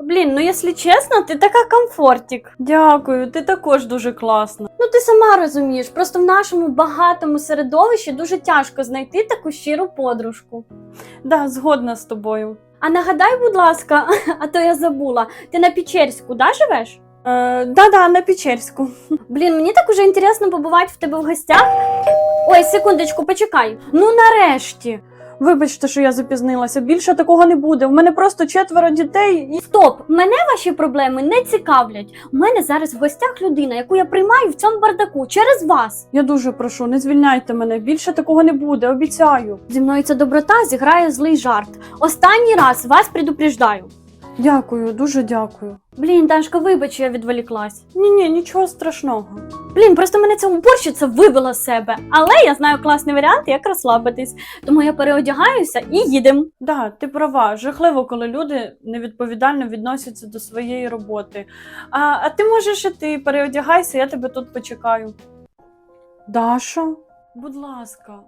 Блін, ну якщо чесно, ти така комфортік. Дякую, ти також дуже класна. Ну ти сама розумієш, просто в нашому багатому середовищі дуже тяжко знайти таку щиру подружку. Да, згодна з тобою. А нагадай, будь ласка, а то я забула, ти на Печерську, да, живеш? Е, да-да, на Печерську. Блін, мені так уже інтересно побувати в тебе в гостях. Ой, секундочку, почекай. Ну нарешті. Вибачте, що я запізнилася. Більше такого не буде. У мене просто четверо дітей і. Стоп! Мене ваші проблеми не цікавлять. У мене зараз в гостях людина, яку я приймаю в цьому бардаку через вас. Я дуже прошу, не звільняйте мене. Більше такого не буде, обіцяю. Зі мною ця доброта зіграє злий жарт. Останній раз вас предупреждаю. Дякую, дуже дякую. Блін, Дашка, вибач, що я відволіклась. Ні, ні, нічого страшного. Блін, просто мене ця уборщиця вивела з себе. Але я знаю класний варіант, як розслабитись. Тому я переодягаюся і їдемо. Да, ти права. Жахливо, коли люди невідповідально відносяться до своєї роботи. А, а ти можеш іти, переодягайся, я тебе тут почекаю. Даша, будь ласка,